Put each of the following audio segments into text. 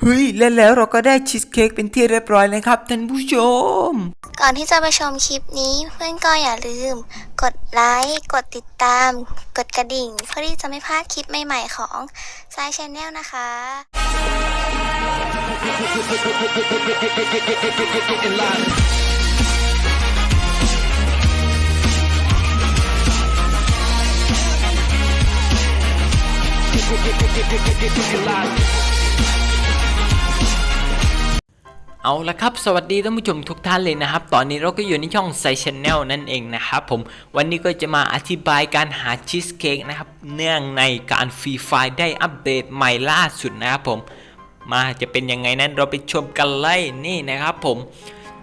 เฮ้ยและแล้วเราก็ได้ชีสเค้กเป็นที่เรียบร้อยแล้วครับท่านผู้ชม ก่อนที่จะไปชมคลิปนี้เพื่อนก็อย่าลืม กดไลค์กดติดตาม กดกระดิ่ง เพื่อที่จะไม่พลาดคลิปใหม่ๆของสายชาแนลนะคะ เอาละครับ สวัสดีท่านผู้ชมทุกท่านเลยนะครับ ตอนนี้เราก็อยู่ในช่องไซชแนลนั่นเองนะครับผม วันนี้ก็จะมาอธิบายการหาชีสเค้กนะครับ เนื่องในการฟรีไฟล์ได้อัปเดตใหม่ล่าสุดนะครับผม มาจะเป็นยังไงนั้นเราไปชมกันเลยนี่นะครับผม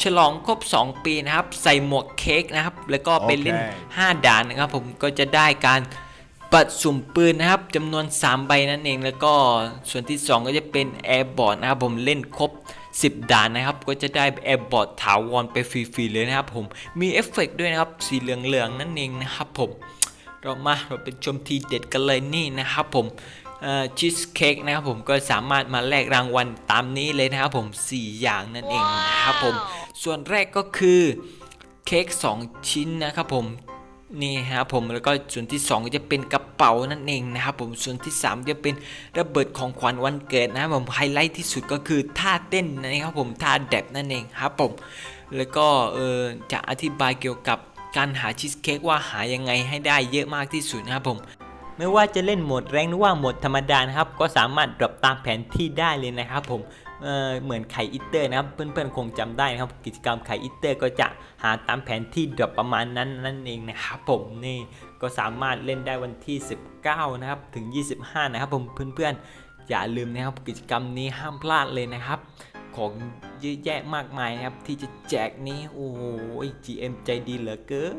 ฉลองครบ 2 ปีนะครับ ใส่หมวกเค้กนะครับ แล้วก็ไปเล่นโอเค5ด่านนะครับ ผมก็จะได้การปัดสุ่มปืนนะครับจำนวน 3 ใบนั่นเอง แล้วก็ส่วนที่ 2 ก็จะเป็นแอร์บอร์ดนะครับผมเล่นครบ 10 ด่านนะครับ ก็จะได้แอร์บอร์ดถาวรไปฟรีๆเลยนะครับผมมีเอฟเฟกต์ด้วยนะครับ สีเหลืองๆนั่นเองนะครับผมเรามาเราไปชมทีเด็ดกันเลยนี่นะครับผมชีสเค้กนะครับผมก็สามารถมาแลกรางวัลตามนี้เลยนะครับผม 4 อย่างนั่นเองนะครับผม ส่วนแรกก็คือเค้ก2 ชิ้นนะครับผม นี่ครับผมแล้วก็ส่วนที่ 2 จะเป็นกระเป๋านั่นเองนะครับผมส่วนที่ 3 จะเป็นระเบิดของขวัญวันเกิดนะครับผมไฮไลท์ที่สุดก็คือท่าเต้นนะครับผมท่าแดบนั่นเองครับผมแล้วก็เออจะอธิบายเกี่ยวกับการหาชีสเค้กว่าหายังไงให้ได้เยอะมากที่สุดนะครับผมไม่ว่าจะเล่นโหมดแรงหรือว่าโหมดธรรมดานะครับก็สามารถดรอปตามแผนที่ได้เลยนะครับผมเเหมือนไข่อิตเตอร์นะครับเพื่อนๆคงจำได้นะครับกิจกรรมไข่อิตเตอร์ก็จะหาตามแผนที่ดรอปประมาณนั้นนั่นเองนะครับผมนี่ก็สามารถเล่นได้วันที่ 19 นะครับถึง 25 นะครับผมเพื่อนๆอย่าลืมนะครับกิจกรรมนี้ห้ามพลาดเลยนะครับของเยอะแยะมากมายนะครับที่จะแจกนี้โอ้โห GM ใจดีเหลือเกิน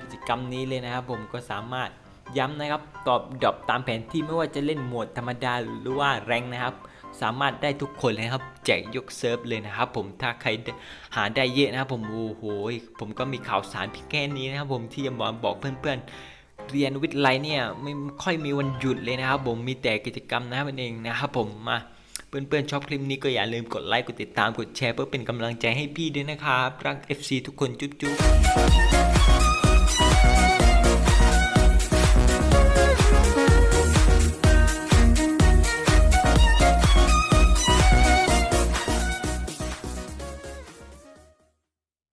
กิจกรรมนี้เลยนะครับผมก็สามารถ ย้ำนะครับตอบดรอปตามแผนที่ไม่ว่าจะเล่นโหมดธรรมดาหรือว่าแรงนะครับ สามารถได้ทุกคนเลยครับ แจกยกเซิร์ฟเลยนะครับ ผมถ้าใครหาได้เยอะนะครับผมโอ้โหผมก็มีข่าวสารเพียงแค่นี้นะครับ ผมที่จะมาบอกเพื่อนๆ เรียนวิทย์ไลเนี่ยไม่ค่อยมีวันหยุดเลยนะครับผมมีแต่กิจกรรมนะครับนั่นเองนะครับผมมาเพื่อนๆชอบคลิปนี้ก็อย่าลืมกดไลค์กดติดตามกดแชร์เพื่อเป็นกำลังใจให้พี่ด้วยนะครับรัก FC ทุกคนจุ๊บๆ